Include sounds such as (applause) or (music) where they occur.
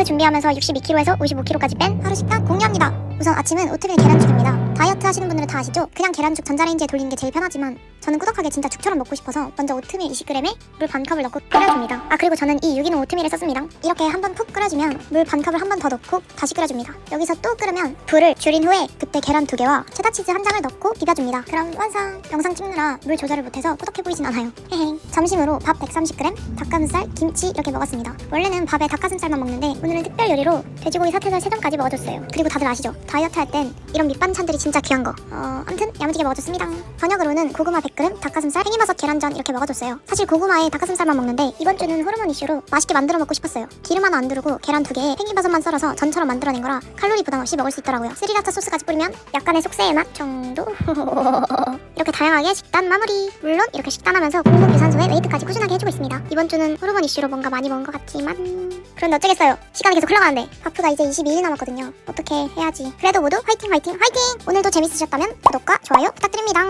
바프 준비하면서 62kg에서 55kg까지 뺀 하루 식단 공유합니다. 우선 아침은 오트밀 계란죽입니다. 다이어트 하시는 분들은 다 아시죠? 그냥 계란죽 전자레인지에 돌리는 게 제일 편하지만 저는 꾸덕하게 진짜 죽처럼 먹고 싶어서 먼저 오트밀 20g에 물 반 컵을 넣고 끓여줍니다. 아 그리고 저는 이 유기농 오트밀을 썼습니다. 이렇게 한번 푹 끓여주면 물 반 컵을 한 번 더 넣고 다시 끓여줍니다. 여기서 또 끓으면 불을 줄인 후에 그때 계란 두 개와 체다 치즈 한 장을 넣고 비벼줍니다. 그럼 완성! 영상 찍느라 물 조절을 못해서 꾸덕해 보이진 않아요. 헤헤. 점심으로 밥 130g, 닭가슴살, 김치 이렇게 먹었습니다. 원래는 밥에 닭가슴살만 먹는데 오늘은 특별 요리로 돼지고기 사태살 3점까지 먹어줬어요. 그리고 다들 아시죠? 다이어트 할 땐 이런 밑반찬들이 진짜 귀한 거. 어, 암튼 야무지게 먹어줬습니다. 저녁으로는 고구마 100g, 닭가슴살, 팽이버섯 계란전 이렇게 먹어줬어요. 사실 고구마에 닭가슴살만 먹는데 이번 주는 호르몬 이슈로 맛있게 만들어 먹고 싶었어요. 기름 하나 안 두르고 계란 두 개에 팽이버섯만 썰어서 전처럼 만들어낸 거라 칼로리 부담 없이 먹을 수 있더라고요. 스리라차 소스까지 뿌리면 약간의 속세의 맛 정도? (laughs) 이렇게 다양하게 식단 마무리. 물론 이렇게 식단하면서 공복 유산소에 웨이트까지 꾸준하게 해주고 있습니다. 이번 주는 호르몬 이슈로 뭔가 많이 먹은 것 같지만 그런데 어쩌겠어요. 시간이 계속 흘러가는데 바프가 이제 22일 남았거든요. 어떻게 해야지. 그래도 모두 화이팅 화이팅 화이팅! 오늘도 재밌으셨다면 구독과 좋아요 부탁드립니다.